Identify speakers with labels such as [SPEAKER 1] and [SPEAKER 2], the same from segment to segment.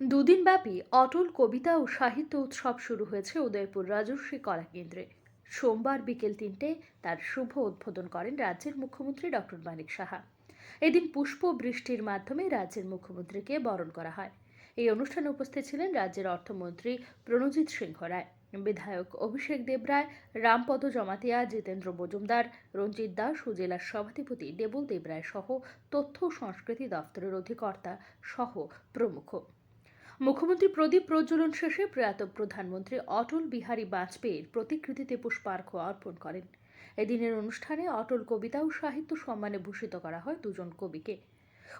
[SPEAKER 1] দুদিন ব্যাপী অটল কবিতা ও সাহিত্য উৎসব শুরু হয়েছে উদয়পুর রাজস্বী কলা কেন্দ্রে। সোমবার বিকেল তিনটে তার শুভ উদ্বোধন করেন রাজ্যের মুখ্যমন্ত্রী ডক্টর মানিক সাহা। এদিন পুষ্প বৃষ্টির মাধ্যমে রাজ্যের মুখ্যমন্ত্রীকে বরণ করা হয়। এই অনুষ্ঠানে উপস্থিত ছিলেন রাজ্যের অর্থমন্ত্রী প্রণজিৎ সিংহ রায়, বিধায়ক অভিষেক দেবরায় রামপদ জমাতিয়া, জিতেন্দ্র মজুমদার, রঞ্জিত দাস ও জেলার সভাধিপতি দেবল দেবরায় সহ তথ্য সংস্কৃতি দপ্তরের অধিকর্তা সহ প্রমুখ। মুখ্যমন্ত্রী প্রদীপ প্রজ্বলন শেষে প্রয়াত প্রধানমন্ত্রী অটল বিহারী বাজপেয়ীর প্রতিকৃতিতে পুষ্পার্ঘ্য অর্পণ করেন। এদিনের অনুষ্ঠানে অটল কবিতা ও সাহিত্য সম্মানে ভূষিত করা হয় দুজন কবিকে।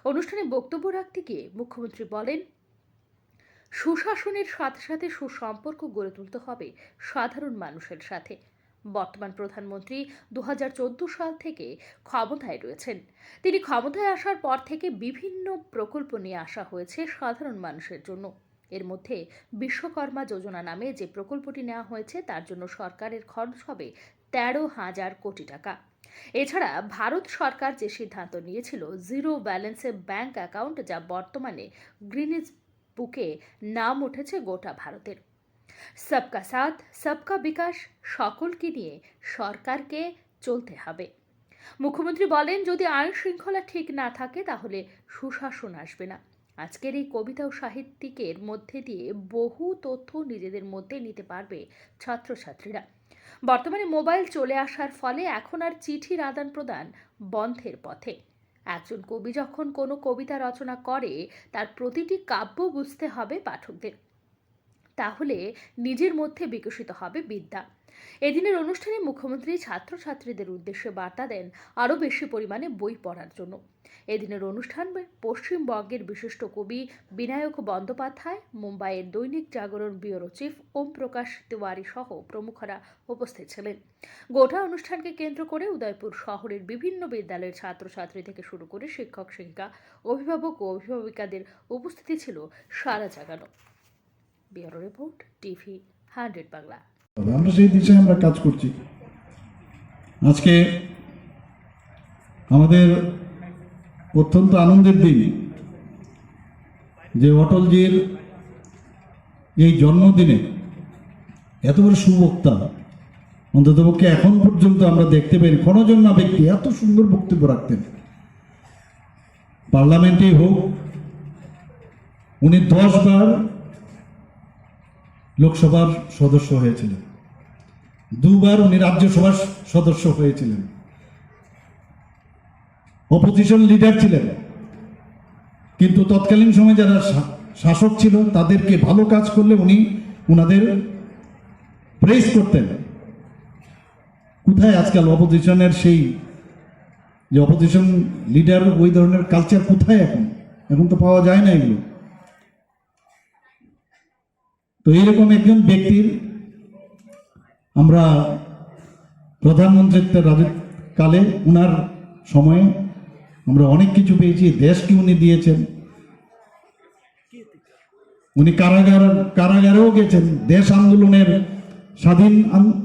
[SPEAKER 1] অনুষ্ঠানে বক্তব্য রাখতে গিয়ে মুখ্যমন্ত্রী বলেন, সুশাসনের সাথে সাথে সুসম্পর্ক গড়ে তুলতে হবে সাধারণ মানুষের সাথে। বর্তমান প্রধানমন্ত্রী দু হাজার চোদ্দ সাল থেকে ক্ষমতায় রয়েছেন। তিনি ক্ষমতায় আসার পর থেকে বিভিন্ন প্রকল্প নিয়ে আসা হয়েছে সাধারণ মানুষের জন্য। এর মধ্যে বিশ্বকর্মা যোজনা নামে যে প্রকল্পটি নেওয়া হয়েছে, তার জন্য সরকারের খরচ হবে তেরো হাজার কোটি টাকা। এছাড়া ভারত সরকার যে সিদ্ধান্ত নিয়েছিল, জিরো ব্যালেন্সে ব্যাংক অ্যাকাউন্ট যা বর্তমানে গ্রিনিজ বুকে নাম উঠেছে গোটা ভারতের। সবকা সাথ সবকা বিকাশ সকলকে নিয়ে সরকারকে চলতে হবে। মুখ্যমন্ত্রী বলেন, যদি আইন শৃঙ্খলা ঠিক না থাকে, তাহলে সুশাসন আসবে না। আজকের এই কবিতা ও সাহিত্যিকের মধ্যে দিয়ে বহু তথ্য নিজেদের মধ্যে নিতে পারবে ছাত্রছাত্রীরা। বর্তমানে মোবাইল চলে আসার ফলে এখন আর চিঠির আদান প্রদান বন্ধের পথে। একজন কবি যখন কোনো কবিতা রচনা করে, তার প্রতিটি কাব্য বুঝতে হবে পাঠকদের। তাহলে নিজের মধ্যে বিকশিত হবে বিদ্যা। এদিনের অনুষ্ঠানে মুখ্যমন্ত্রী ছাত্রছাত্রীদের উদ্দেশ্যে বার্তা দেন আরও বেশি পরিমাণে বই পড়ার জন্য। এদিনের অনুষ্ঠান পশ্চিমবঙ্গের বিশিষ্ট কবি বিনায়ক বন্দ্যোপাধ্যায়, মুম্বাইয়ের দৈনিক জাগরণ ব্যুরো চিফ ওম প্রকাশ তিওয়ারি সহ প্রমুখরা উপস্থিত ছিলেন। গোটা অনুষ্ঠানকে কেন্দ্র করে উদয়পুর শহরের বিভিন্ন বিদ্যালয়ের ছাত্রছাত্রী থেকে শুরু করে শিক্ষক শিক্ষিকা অভিভাবক ও অভিভাবিকাদের উপস্থিতি ছিল সারা জাগানো। Bureau report, TV, hundred Bangla.
[SPEAKER 2] আমরা সেই দিশায় আমরা কাজ করছি। আজকে আমাদের অত্যন্ত আনন্দের দিন যে অটলজির এই জন্মদিনে এত বড় সুবক্তা, অন্ততপক্ষে এখন পর্যন্ত আমরা দেখতে পাই ক্ষণজন্মা ব্যক্তি, এত সুন্দর বক্তব্য রাখতেন। পার্লামেন্টেই হোক, উনি দশ বার লোকসভার সদস্য হয়েছিলেন। দুবার উনি রাজ্যসভার সদস্য হয়েছিলেন। অপোজিশন লিডার ছিলেন। কিন্তু তৎকালীন সময় যারা শাসক ছিল, তাদেরকে ভালো কাজ করলে উনি উনাদের প্রেস করতেন। কোথায় আজকাল অপোজিশনের সেই যে অপোজিশন লিডার ওই ধরনের কালচার কোথায় এখন? এখন তো পাওয়া যায় না এগুলো। তো এইরকম একজন ব্যক্তির আমরা প্রধানমন্ত্রীত্বের রাজকালে, উনার সময়ে আমরা অনেক কিছু পেয়েছি, দেশকে উনি দিয়েছেন। উনি কারাগার, কারাগারেও গেছেন, দেশ আন্দোলনের স্বাধীন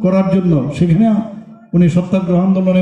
[SPEAKER 2] করার জন্য। সেখানে উনি সত্যাগ্রহ আন্দোলনে